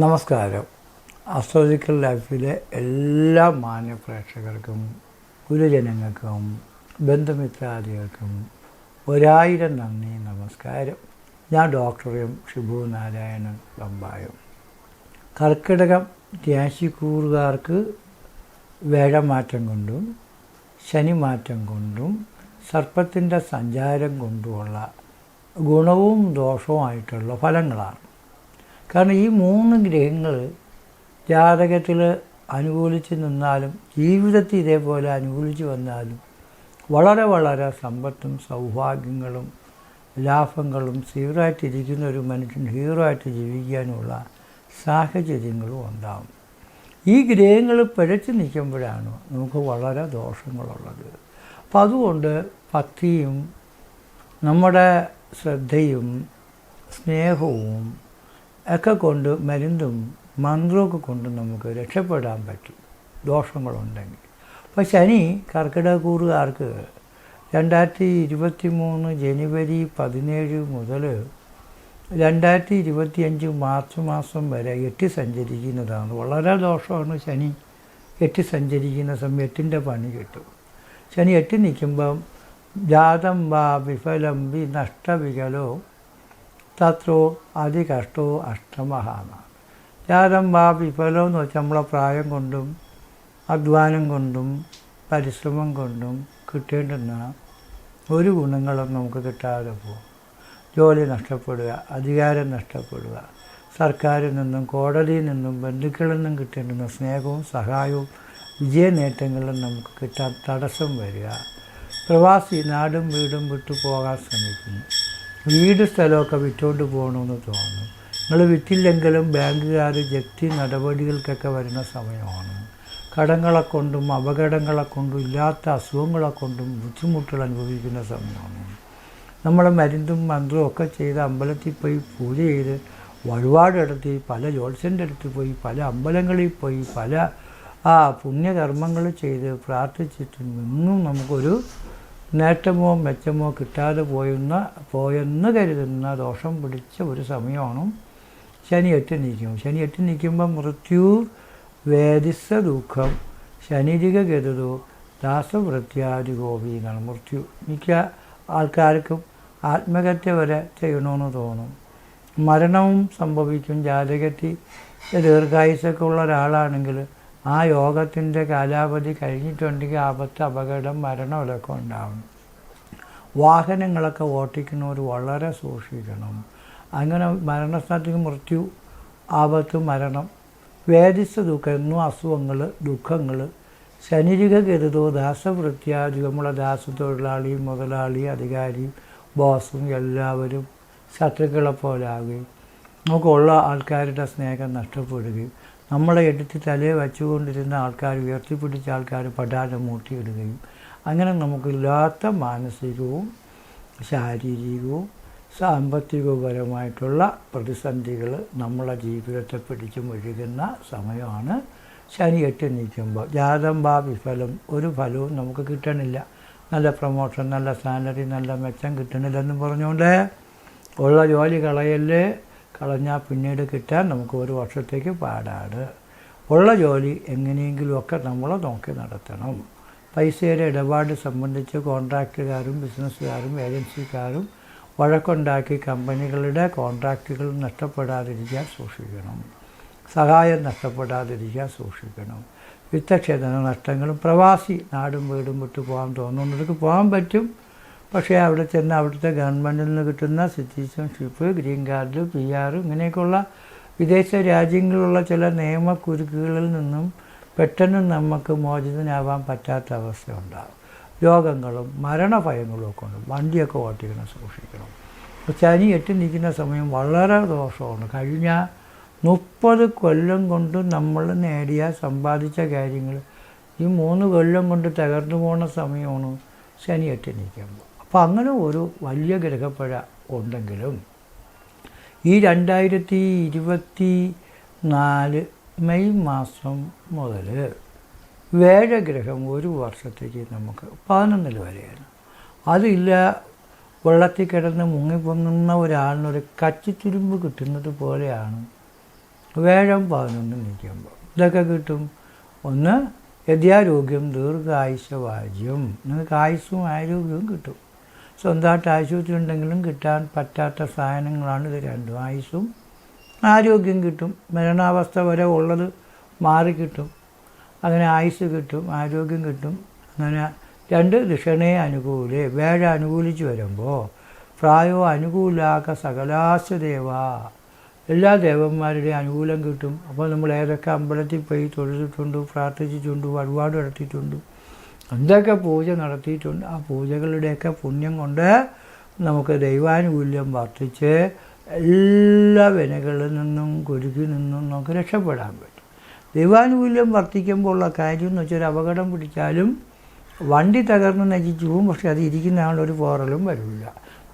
നമസ്കാരം. അസ്ട്രോളജിക്കൽ ലൈഫിലെ എല്ലാ മാന്യ പ്രേക്ഷകർക്കും ഗുരുജനങ്ങൾക്കും ബന്ധുമിത്രാദികൾക്കും ഒരായിരം നന്ദി നമസ്കാരം. ഞാൻ ഡോക്ടർ എം ഷിബു നാരായണൻ ബമ്പായം. കർക്കിടകം രാശിക്കൂറുകാർക്ക് വേഴമാറ്റം കൊണ്ടും ശനിമാറ്റം കൊണ്ടും സർപ്പത്തിന്റെ സഞ്ചാരം കൊണ്ടുമുള്ള ഗുണവും ദോഷവുമായിട്ടുള്ള ഫലങ്ങളാണ്. കാരണം ഈ മൂന്ന് ഗ്രഹങ്ങൾ ജാതകത്തിൽ അനുകൂലിച്ച് നിന്നാലും ജീവിതത്തിൽ ഇതേപോലെ അനുകൂലിച്ച് വന്നാലും വളരെ വളരെ സമ്പത്തും സൗഭാഗ്യങ്ങളും ലാഭങ്ങളും സീറായിട്ടിരിക്കുന്ന ഒരു മനുഷ്യൻ ഹീറോ ആയിട്ട് ജീവിക്കാനുള്ള സാഹചര്യങ്ങളും ഉണ്ടാകും ഈ ഗ്രഹങ്ങൾ പിഴച്ച് നിൽക്കുമ്പോഴാണ് നമുക്ക് വളരെ ദോഷങ്ങളുള്ളത്. അപ്പം അതുകൊണ്ട് ഭക്തിയും നമ്മുടെ ശ്രദ്ധയും സ്നേഹവും ഒക്കെ കൊണ്ട് മരുന്നും മന്ത്രമൊക്കെ കൊണ്ട് നമുക്ക് രക്ഷപ്പെടാൻ പറ്റും. ദോഷങ്ങളുണ്ടെങ്കിൽ. അപ്പോൾ ശനി കർക്കിടകൂറുകാർക്ക് രണ്ടായിരത്തി ഇരുപത്തി മൂന്ന് ജനുവരി പതിനേഴ് മുതൽ രണ്ടായിരത്തി ഇരുപത്തിയഞ്ച് മാർച്ച് മാസം വരെ എട്ടി സഞ്ചരിക്കുന്നതാണ്. വളരെ ദോഷമാണ് ശനി. എട്ടി സഞ്ചരിക്കുന്ന സമയം എട്ടിന്റെ പണി കിട്ടും. ശനി എട്ടി നിൽക്കുമ്പം ജാതം വാ വിഫലം വി നഷ്ടവികലോ തത്രോ അതികഷ്ടോ അഷ്ടമഹാന. ജാതം വാ വിഫലം എന്ന് വെച്ചാൽ നമ്മളെ പ്രായം കൊണ്ടും അധ്വാനം കൊണ്ടും പരിശ്രമം കൊണ്ടും കിട്ടേണ്ടുന്ന ഒരു ഗുണങ്ങളും നമുക്ക് കിട്ടാതെ പോകും. ജോലി നഷ്ടപ്പെടുക അധികാരം നഷ്ടപ്പെടുക സർക്കാരിൽ നിന്നും കോടതിയിൽ നിന്നും ബന്ധുക്കളിൽ നിന്നും കിട്ടേണ്ടുന്ന സ്നേഹവും സഹായവും വിജയ നേട്ടങ്ങളും നമുക്ക് കിട്ടാൻ തടസ്സം വരിക. പ്രവാസി നാടും വീടും വിട്ടു പോകാൻ ശ്രമിക്കുന്നു. വീട് സ്ഥലമൊക്കെ വിറ്റുകൊണ്ട് പോകണമെന്ന് തോന്നുന്നു. നിങ്ങൾ വിറ്റില്ലെങ്കിലും ബാങ്കുകാർ ജപ്തി നടപടികൾക്കൊക്കെ വരുന്ന സമയമാണ്. കടങ്ങളെ കൊണ്ടും അപകടങ്ങളെ കൊണ്ടും ഇല്ലാത്ത അസുഖങ്ങളെ കൊണ്ടും ബുദ്ധിമുട്ടുകൾ അനുഭവിക്കുന്ന സമയമാണ്. നമ്മൾ മരുന്നും മന്ത്രവും ഒക്കെ ചെയ്ത് അമ്പലത്തിൽ പോയി പൂജ ചെയ്ത് വഴിപാടെടുത്ത് പല ജോത്സ്യന്റെ അടുത്ത് പോയി പല അമ്പലങ്ങളിൽ പോയി പല ആ പുണ്യകർമ്മങ്ങൾ ചെയ്ത് പ്രാർത്ഥിച്ചിട്ടും ഇന്നും നമുക്കൊരു നേട്ടമോ മെച്ചമോ കിട്ടാതെ പോയെന്ന പോയെന്ന് കരുതുന്ന ദോഷം പിടിച്ച ഒരു സമയമാണ് ശനി എട്ട് നിൽക്കും. ശനി എട്ട് നീക്കുമ്പോൾ മൃത്യു വേദിസ ദുഃഖം ശനിരിക ഗരുതു ദാസവൃത്യാദി ഗോപി എന്നാണ് മൃത്യു. മിക്ക ആൾക്കാർക്കും ആത്മഹത്യ വരെ ചെയ്യണമെന്ന് തോന്നും. മരണവും സംഭവിക്കും. ജാതകത്തി ദീർഘായുസൊക്കെ ഉള്ള ഒരാളാണെങ്കിൽ ആ യോഗത്തിന്റെ കാലാവധി കഴിഞ്ഞിട്ടുണ്ടെങ്കിൽ ആപത്ത് അപകടം മരണം ഇതൊക്കെ ഉണ്ടാവും. വാഹനങ്ങളൊക്കെ ഓട്ടിക്കുന്നവർ വളരെ സൂക്ഷിക്കണം. അങ്ങനെ മരണസ്ഥാനത്തേക്ക് മൃത്യു ആപത്ത് മരണം വേദിച്ച ദുഃഖം എന്നും അസുഖങ്ങൾ ദുഃഖങ്ങൾ ശനിരിക കരുതോ ദാസവൃത്യാദി ദാസ തൊഴിലാളി മുതലാളി അധികാരി ബോസും എല്ലാവരും ശത്രുക്കളെ നമുക്കുള്ള ആൾക്കാരുടെ സ്നേഹം നഷ്ടപ്പെടുകയും നമ്മളെ എടുത്ത് തലയെ വെച്ചുകൊണ്ടിരുന്ന ആൾക്കാർ ഉയർത്തിപ്പിടിച്ച ആൾക്കാർ പടാതെ മൂട്ടിയിടുകയും അങ്ങനെ നമുക്കില്ലാത്ത മാനസികവും ശാരീരികവും സാമ്പത്തികപരമായിട്ടുള്ള പ്രതിസന്ധികൾ നമ്മളെ ജീവിതത്തെ പിടിച്ചു മുഴുകുന്ന സമയമാണ് ശനി എട്ട് നിൽക്കുമ്പോൾ ജാതം ബാ വിഫലം ഒരു ഫലവും നമുക്ക് കിട്ടണില്ല. നല്ല പ്രൊമോഷൻ നല്ല സാലറി നല്ല മെച്ചം കിട്ടണില്ലെന്ന് പറഞ്ഞുകൊണ്ട് ഉള്ള ജോലി കളയല്ലേ കളഞ്ഞാൽ പിന്നീട് കിട്ടാൻ നമുക്ക് ഒരു വർഷത്തേക്ക് പാടാണ്. ഉള്ള ജോലി എങ്ങനെയെങ്കിലുമൊക്കെ നമ്മൾ നോക്കി നടത്തണം. പൈസയുടെ ഇടപാട് സംബന്ധിച്ച് കോൺട്രാക്റ്റുകാരും ബിസിനസ്സുകാരും ഏജൻസിക്കാരും വഴക്കുണ്ടാക്കി കമ്പനികളുടെ കോൺട്രാക്റ്റുകൾ നഷ്ടപ്പെടാതിരിക്കാൻ സൂക്ഷിക്കണം. സഹായം നഷ്ടപ്പെടാതിരിക്കാൻ സൂക്ഷിക്കണം. വിത്തക്ഷേത്ര നഷ്ടങ്ങളും പ്രവാസി നാടും വീടും വിട്ടു പോകാൻ തോന്നുന്നവർക്ക് പോകാൻ പറ്റും. പക്ഷേ അവിടെ ചെന്ന് അവിടുത്തെ ഗവൺമെന്റിൽ നിന്ന് കിട്ടുന്ന citizenship green card P R ഇങ്ങനെയൊക്കെയുള്ള വിദേശ രാജ്യങ്ങളിലുള്ള ചില നിയമക്കുരുക്കുകളിൽ നിന്നും പെട്ടെന്ന് നമുക്ക് മോചിതനാവാൻ പറ്റാത്ത അവസ്ഥ ഉണ്ടാകും. രോഗങ്ങളും മരണഭയങ്ങളും ഒക്കെ ഉണ്ട്. വണ്ടിയൊക്കെ ഓട്ടിക്കണം സൂക്ഷിക്കണം. ചനി എട്ടി നിൽക്കുന്ന സമയം വളരെ ദോഷമാണ്. കഴിഞ്ഞ മുപ്പത് കൊല്ലം കൊണ്ട് നമ്മൾ നേടിയ സമ്പാദിച്ച കാര്യങ്ങൾ ഈ മൂന്ന് കൊല്ലം കൊണ്ട് തകർന്നു പോകുന്ന സമയമാണ് ശനി എട്ടി നിൽക്കുമ്പോൾ അപ്പോൾ അങ്ങനെ ഒരു വലിയ ഗ്രഹപ്പഴ ഉണ്ടെങ്കിലും ഈ രണ്ടായിരത്തി ഇരുപത്തി നാല് മെയ് മാസം മുതൽ വേഴഗ്രഹം ഒരു വർഷത്തേക്ക് നമുക്ക് പതിനൊന്നിൽ വരെയാണ്. അതില്ല വെള്ളത്തിൽ കിടന്ന് മുങ്ങിപ്പൊങ്ങുന്ന ഒരാളിനൊരു കച്ചിത്തുരുമ്പ് കിട്ടുന്നത് പോലെയാണ് വേഴം പതിനൊന്ന് നിൽക്കുമ്പോൾ. ഇതൊക്കെ കിട്ടും. ഒന്ന് യഥാരോഗ്യം ദീർഘായുഷവാജ്യം നിങ്ങൾക്ക് ആയുസ്സും ആരോഗ്യവും കിട്ടും. സ്വന്തമായിട്ട് ആശുപത്രി ഉണ്ടെങ്കിലും കിട്ടാൻ പറ്റാത്ത സാധനങ്ങളാണ് ഇത് രണ്ടും. ആയുസ്സും ആരോഗ്യം കിട്ടും. മരണാവസ്ഥ വരെ ഉള്ളത് മാറിക്കിട്ടും അങ്ങനെ ആയുസ് കിട്ടും ആരോഗ്യം കിട്ടും. അങ്ങനെ രണ്ട് ദക്ഷിണേ അനുകൂലെ വേഴ അനുകൂലിച്ച് വരുമ്പോൾ പ്രായോ അനുകൂലാക്ക സകലാശ ദേവ എല്ലാ ദേവന്മാരുടെയും അനുകൂലം കിട്ടും. അപ്പോൾ നമ്മൾ ഏതൊക്കെ അമ്പലത്തിൽ പോയി തൊഴുതിട്ടുണ്ട് പ്രാർത്ഥിച്ചിട്ടുണ്ട് വഴിപാട് നടത്തിയിട്ടുണ്ട്. എന്തൊക്കെ പൂജ നടത്തിയിട്ടുണ്ട് ആ പൂജകളുടെയൊക്കെ പുണ്യം കൊണ്ട് നമുക്ക് ദൈവാനുകൂല്യം വർദ്ധിച്ച് എല്ലാ വിനകളിൽ നിന്നും കുരുക്കിൽ നിന്നും നമുക്ക് രക്ഷപ്പെടാൻ പറ്റും. ദൈവാനുകൂല്യം വർദ്ധിക്കുമ്പോൾ ഉള്ള കാര്യം എന്ന് വെച്ചാൽ ഒരു അപകടം പിടിച്ചാലും വണ്ടി തകർന്ന് നശിച്ചു പോകും പക്ഷെ അത് ഇരിക്കുന്ന ആളൊരു പോറലും വരില്ല.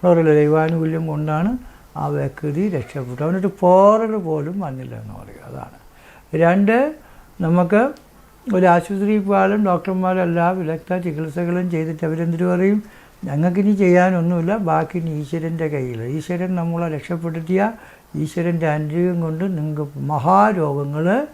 പോറൽ ദൈവാനുകൂല്യം കൊണ്ടാണ് ആ വ്യക്തി രക്ഷപ്പെട്ടു അവനൊരു പോറൽ പോലും വന്നില്ല എന്ന് പറയുക അതാണ്. രണ്ട് നമുക്ക് ഒരു ആശുപത്രിയിൽ പോയാലും ഡോക്ടർമാരും എല്ലാ വിദഗ്ധ ചികിത്സകളും ചെയ്തിട്ട് അവരെന്തിനു പറയും? ഞങ്ങൾക്കിനി ചെയ്യാനൊന്നുമില്ല. ബാക്കി ഈശ്വരന്റെ കയ്യിൽ ഈശ്വരൻ നമ്മളെ രക്ഷപ്പെടുത്തിയ ഈശ്വരന്റെ അനുഗ്രഹം കൊണ്ട് നിങ്ങൾക്ക് മഹാരോഗങ്ങൾ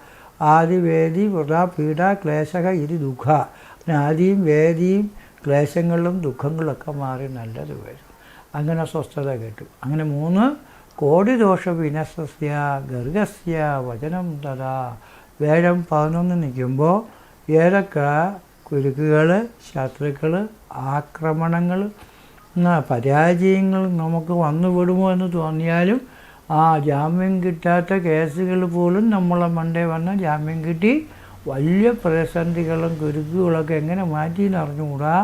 ആദിവേദി വൃത പീഡ ക്ലേശക ഇരി ദുഃഖ. ആദിയും വേദിയും ക്ലേശങ്ങളും ദുഃഖങ്ങളൊക്കെ മാറി നല്ലത് വരും. അങ്ങനെ സ്വസ്ഥത കിട്ടും. അങ്ങനെ മൂന്ന് കോടി കോടിദോഷ വിനസ്യ ഗർഗസ്യ വചനം തഥാ. വേഴം പതിനൊന്ന് നിൽക്കുമ്പോൾ ഏതൊക്കെ കുരുക്കുകൾ ശത്രുക്കൾ ആക്രമണങ്ങൾ പരാജയങ്ങൾ നമുക്ക് വന്നുവിടുമോ എന്ന് തോന്നിയാലും ആ ജാമ്യം കിട്ടാത്ത കേസുകൾ പോലും നമ്മളെ മണ്ടേ വന്ന ജാമ്യം കിട്ടി വലിയ പ്രതിസന്ധികളും കുരുക്കുകളൊക്കെ എങ്ങനെ മാറ്റി എന്ന് അറിഞ്ഞുകൂടാ?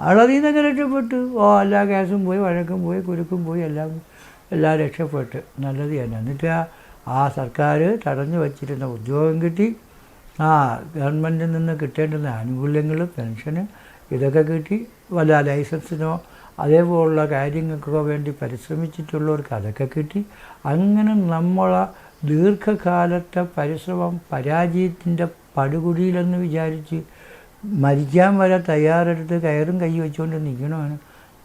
അളതിൽ നിന്നൊക്കെ രക്ഷപ്പെട്ടു? ഓ എല്ലാ കേസും പോയി വഴക്കും പോയി കുരുക്കും പോയി എല്ലാം എല്ലാം രക്ഷപ്പെട്ട്. നല്ലത് തന്നെ. എന്നിട്ട് ആ സർക്കാർ തടഞ്ഞു വച്ചിരുന്ന ഉദ്യോഗം കിട്ടി. ആ ഗവൺമെന്റിൽ നിന്ന് കിട്ടേണ്ടുന്ന ആനുകൂല്യങ്ങൾ പെൻഷന് ഇതൊക്കെ കിട്ടി. വല്ല ലൈസൻസിനോ അതേപോലുള്ള കാര്യങ്ങൾക്കോ വേണ്ടി പരിശ്രമിച്ചിട്ടുള്ളവർക്ക് അതൊക്കെ കിട്ടി. അങ്ങനെ നമ്മളെ ദീർഘകാലത്തെ പരിശ്രമം പരാജയത്തിന്റെ പടുകുടിയിലെന്ന് വിചാരിച്ച് മരിക്കാൻ വരെ തയ്യാറെടുത്ത് കയറും കൈ വെച്ചുകൊണ്ട് നിൽക്കണമാണ്.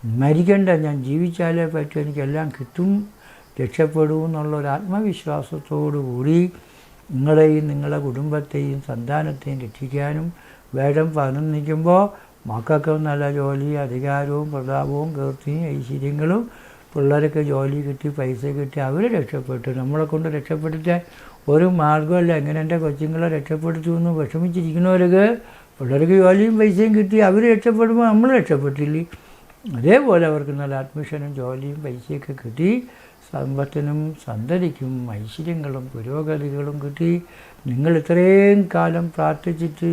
മരിക്കണ്ട ഞാൻ ജീവിച്ചാലേ പറ്റും എനിക്കെല്ലാം കിട്ടും. രക്ഷപ്പെടൂ എന്നുള്ള ഒരു ആത്മവിശ്വാസത്തോടു കൂടി നിങ്ങളെയും നിങ്ങളുടെ കുടുംബത്തെയും സന്താനത്തെയും രക്ഷിക്കാനും വേടം പതിനൊന്നിക്കുമ്പോൾ മക്കൾക്ക് നല്ല ജോലി അധികാരവും പ്രതാപവും കീർത്തിയും ഐശ്വര്യങ്ങളും പിള്ളേർക്ക് ജോലി കിട്ടി പൈസ കിട്ടി അവർ രക്ഷപ്പെട്ടു. നമ്മളെ കൊണ്ട് രക്ഷപ്പെടുത്താൻ ഒരു മാർഗമല്ല. എങ്ങനെ എന്റെ കൊച്ചുങ്ങളെ രക്ഷപ്പെടുത്തു എന്ന് വിഷമിച്ചിരിക്കുന്നവർക്ക് പിള്ളേർക്ക് ജോലിയും പൈസയും കിട്ടി അവർ രക്ഷപ്പെടുമ്പോൾ നമ്മൾ രക്ഷപ്പെട്ടില്ലേ? അതേപോലെ അവർക്ക് നല്ല അഡ്മിഷനും ജോലിയും പൈസയൊക്കെ കിട്ടി. സമ്പത്തിനും സന്തതിക്കും ഐശ്വര്യങ്ങളും പുരോഗതികളും കിട്ടി. നിങ്ങൾ ഇത്രയും കാലം പ്രാർത്ഥിച്ചിട്ട്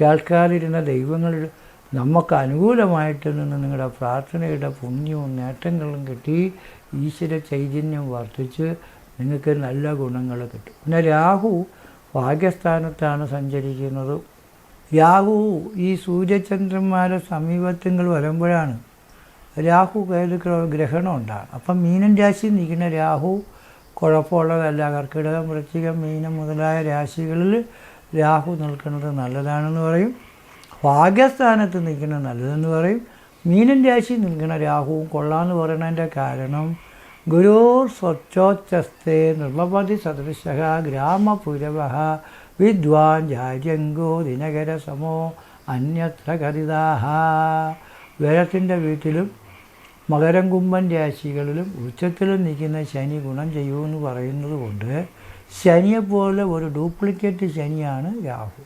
കേൾക്കാതിരുന്ന ദൈവങ്ങൾ നമുക്ക് അനുകൂലമായിട്ട് നിന്ന് നിങ്ങളുടെ പ്രാർത്ഥനയുടെ പുണ്യവും നേട്ടങ്ങളും കിട്ടി. ഈശ്വര ചൈതന്യം വർദ്ധിച്ച് നിങ്ങൾക്ക് നല്ല ഗുണങ്ങൾ കിട്ടും. പിന്നെ രാഹു ഭാഗ്യസ്ഥാനത്താണ് സഞ്ചരിക്കുന്നത്. രാഹു ഈ സൂര്യചന്ദ്രന്മാരുടെ സമീപത്തുകൾ വരുമ്പോഴാണ് രാഹു ഗ്രഹണം ഉണ്ടാകും അപ്പം മീനൻ രാശി നിൽക്കുന്ന രാഹു കുഴപ്പമുള്ളതല്ല കർക്കിടകം വൃശ്ചികം മീനം മുതലായ രാശികളിൽ രാഹു നിൽക്കുന്നത് നല്ലതാണെന്ന് പറയും. ഭാഗ്യസ്ഥാനത്ത് നിൽക്കുന്നത് നല്ലതെന്ന് പറയും. മീനൻ രാശി നിൽക്കുന്ന രാഹുവും കൊള്ളാന്ന് പറയുന്നതിന്റെ കാരണം ഗുരു സ്വച്ഛോച്ചസ്തേ നിർമ്മപതി സദൃശ ഗ്രാമപുരവ വിദ്വാൻ ജാര്യങ്കോ ദിനകര സമോ അന്യത്ര കരിതാഹ വേഴത്തിന്റെ വീട്ടിലും മകരം കുംഭൻ രാശികളിലും ഉച്ചത്തിലും നിൽക്കുന്ന ശനി ഗുണം ചെയ്യൂ എന്ന് പറയുന്നത് കൊണ്ട് ശനിയെപ്പോലെ ഒരു ഡ്യൂപ്ലിക്കേറ്റ് ശനിയാണ് രാഹു.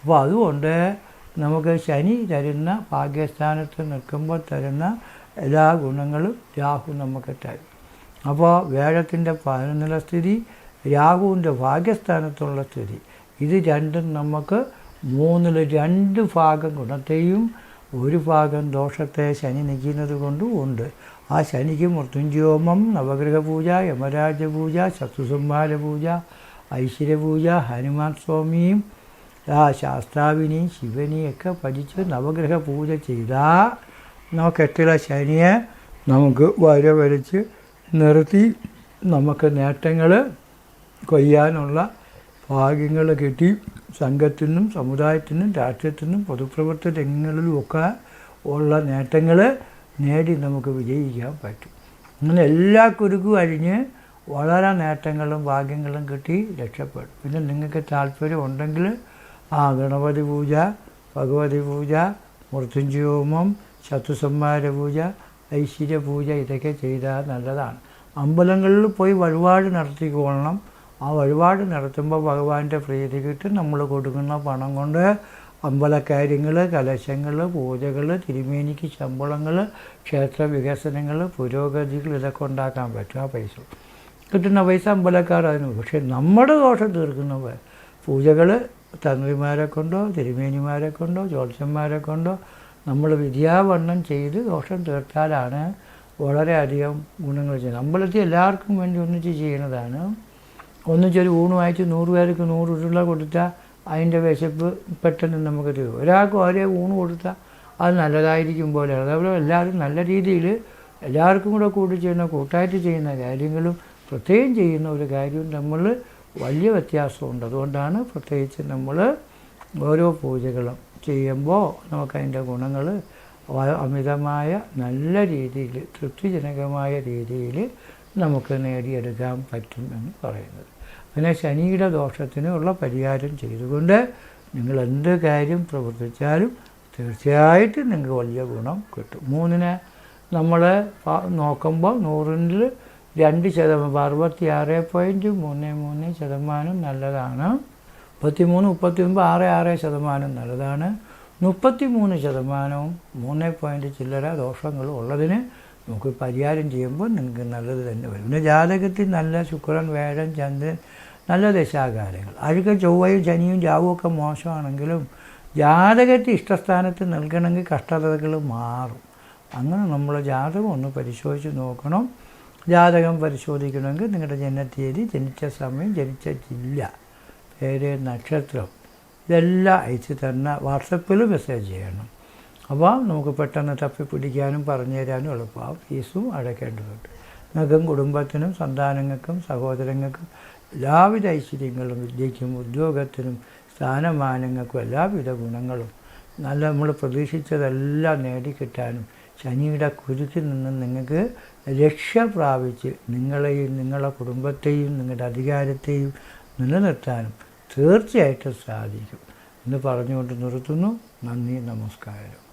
അപ്പോൾ അതുകൊണ്ട് നമുക്ക് ശനി തരുന്ന ഭാഗ്യസ്ഥാനത്ത് നിൽക്കുമ്പോൾ തരുന്ന എല്ലാ ഗുണങ്ങളും രാഹു നമുക്ക് തരും. അപ്പോൾ വേഴത്തിന്റെ പതിനൊന്നിലെ സ്ഥിതി രാഹുവിന്റെ ഭാഗ്യസ്ഥാനത്തുള്ള സ്ഥിതി. ഇത് രണ്ടും നമുക്ക് മൂന്നിൽ രണ്ട് ഭാഗം ഗുണത്തെയും ഒരു ഭാഗം ദോഷത്തെ ശനി നിൽക്കുന്നത് കൊണ്ടും ഉണ്ട്. ആ ശനിക്ക് മൃത്യുഞ്ജോമം നവഗ്രഹ പൂജ യമരാജ പൂജ ശത്രുസംഹാര പൂജ ഐശ്വര്യപൂജ ഹനുമാൻ സ്വാമിയും ആ ശാസ്താവിനെയും ഒക്കെ പഠിച്ച് നവഗ്രഹ പൂജ ചെയ്താൽ നമുക്ക് എട്ടിലെ ശനിയെ നമുക്ക് വര വരച്ച് നിർത്തി നമുക്ക് നേട്ടങ്ങൾ കൊയ്യാനുള്ള ഭാഗ്യങ്ങൾ കിട്ടി. സംഘത്തിനും സമുദായത്തിനും രാഷ്ട്രീയത്തിനും പൊതുപ്രവർത്തന രംഗങ്ങളിലുമൊക്കെ ഉള്ള നേട്ടങ്ങൾ നേടി നമുക്ക് വിജയിക്കാൻ പറ്റും. അങ്ങനെ എല്ലാ കുരുക്കും അഴിഞ്ഞ് വളരെ നേട്ടങ്ങളും ഭാഗ്യങ്ങളും കിട്ടി രക്ഷപ്പെടും. പിന്നെ നിങ്ങൾക്ക് താല്പര്യം ഉണ്ടെങ്കിൽ ആ ഗണപതി പൂജ ഭഗവതി പൂജ മൃത്യുഞ്ജയോമം ശത്രുസംഹാര പൂജ ഐശ്വര്യ പൂജ ഇതൊക്കെ ചെയ്താൽ നല്ലതാണ്. അമ്പലങ്ങളിൽ പോയി വഴിപാട് നടത്തിക്കൊള്ളണം. ആ വഴിപാട് നടത്തുമ്പോൾ ഭഗവാന്റെ പ്രീതി കിട്ടും നമ്മൾ കൊടുക്കുന്ന പണം കൊണ്ട് അമ്പലക്കാര്യങ്ങൾ കലശങ്ങൾ പൂജകൾ തിരുമേനിക്ക് ശമ്പളങ്ങൾ ക്ഷേത്ര വികസനങ്ങൾ പുരോഗതികൾ ഇതൊക്കെ ഉണ്ടാക്കാൻ പറ്റും ആ പൈസ കിട്ടുന്ന പൈസ അമ്പലക്കാർ അതിന്. പക്ഷേ നമ്മുടെ ദോഷം തീർക്കുന്ന പൂജകൾ തന്ത്രിമാരെ കൊണ്ടോ തിരുമേനിമാരെ കൊണ്ടോ ജ്യോത്സ്യന്മാരെ കൊണ്ടോ നമ്മൾ വിദ്യാവണ്ണം ചെയ്ത് ദോഷം തീർത്താലാണ് വളരെയധികം ഗുണങ്ങൾ ചെയ്യുന്നത് അമ്പലത്തിൽ എല്ലാവർക്കും വേണ്ടി ഒന്നിച്ച് ചെയ്യുന്നതാണ് ഒന്നിച്ചൊരു വാങ്ങിച്ച് നൂറ് പേർക്ക് നൂറ് ഉരുള കൊടുത്താൽ അതിന്റെ വിശപ്പ് പെട്ടെന്ന് നമുക്ക് തീരും. ഒരാൾക്ക് ഒരേ ഊണ് കൊടുത്താൽ അത് നല്ലതായിരിക്കും പോലെ. അതേപോലെ എല്ലാവരും നല്ല രീതിയിൽ എല്ലാവർക്കും കൂടെ കൂടി ചെയ്യുന്ന കൂട്ടായിട്ട് ചെയ്യുന്ന കാര്യങ്ങളും പ്രത്യേകം ചെയ്യുന്ന ഒരു കാര്യവും നമ്മൾ വലിയ വ്യത്യാസമുണ്ട്. അതുകൊണ്ടാണ് പ്രത്യേകിച്ച് നമ്മൾ ഓരോ പൂജകളും ചെയ്യുമ്പോൾ നമുക്കതിന്റെ ഗുണങ്ങൾ അമിതമായ നല്ല രീതിയിൽ തൃപ്തിജനകമായ രീതിയിൽ നമുക്ക് നേടിയെടുക്കാൻ പറ്റും എന്ന് പറയുന്നത്. പിന്നെ ശനിയുടെ ദോഷത്തിനുള്ള പരിഹാരം ചെയ്തുകൊണ്ട് നിങ്ങൾ എന്ത് കാര്യം പ്രവർത്തിച്ചാലും തീർച്ചയായിട്ടും നിങ്ങൾക്ക് വലിയ ഗുണം കിട്ടും. മൂന്നിന് നമ്മൾ നോക്കുമ്പോൾ നൂറിൽ രണ്ട് ശതമാനം അറുപത്തി ആറ് പോയിന്റ് മൂന്ന് മൂന്ന് ശതമാനം നല്ലതാണ്. മുപ്പത്തിമൂന്ന് മുപ്പത്തിയൊമ്പത് ആറ് ആറ് ശതമാനം നല്ലതാണ്. മുപ്പത്തി മൂന്ന് ശതമാനവും മൂന്ന് പോയിന്റ് ചില്ലറ ദോഷങ്ങളും ഉള്ളതിന് നമുക്ക് പരിഹാരം ചെയ്യുമ്പോൾ നിങ്ങൾക്ക് നല്ലത് തന്നെ വരും. പിന്നെ ജാതകത്തിൽ നല്ല ശുക്രൻ വേഴൻ ചന്ദ്രൻ നല്ല ദശാകാലങ്ങൾ അഴുക്ക ചൊവ്വയും ശനിയും ജാവും ഒക്കെ മോശമാണെങ്കിലും ജാതകത്തിൽ ഇഷ്ടസ്ഥാനത്ത് നൽകണമെങ്കിൽ കഷ്ടതകൾ മാറും. അങ്ങനെ നമ്മൾ ജാതകം ഒന്ന് പരിശോധിച്ച് നോക്കണം. ജാതകം പരിശോധിക്കണമെങ്കിൽ നിങ്ങളുടെ ജനനത്തീയതി ജനിച്ച സമയം ജനിച്ച ജില്ല പേര് നക്ഷത്രം ഇതെല്ലാം അയച്ച് തന്നെ വാട്സപ്പിൽ മെസ്സേജ് ചെയ്യണം. അപ്പോൾ നമുക്ക് പെട്ടെന്ന് തപ്പി പിടിക്കാനും പറഞ്ഞു തരാനും എളുപ്പമാവും ഫീസും അടയ്ക്കേണ്ടതുണ്ട്. നിങ്ങൾക്കും കുടുംബത്തിനും സന്താനങ്ങൾക്കും സഹോദരങ്ങൾക്കും എല്ലാവിധ ഐശ്വര്യങ്ങളും വിദ്യയ്ക്കും ഉദ്യോഗത്തിനും സ്ഥാനമാനങ്ങൾക്കും എല്ലാവിധ ഗുണങ്ങളും നല്ല നമ്മൾ പ്രതീക്ഷിച്ചതെല്ലാം നേടിക്കിട്ടാനും ശനിയുടെ കുരുക്കിൽ നിന്ന് നിങ്ങൾക്ക് രക്ഷ പ്രാപിച്ച് നിങ്ങളെയും നിങ്ങളുടെ കുടുംബത്തെയും നിങ്ങളുടെ അധികാരത്തെയും നിലനിർത്താനും തീർച്ചയായിട്ടും സാധിക്കും എന്ന് പറഞ്ഞുകൊണ്ട് നിർത്തുന്നു. നന്ദി നമസ്കാരം.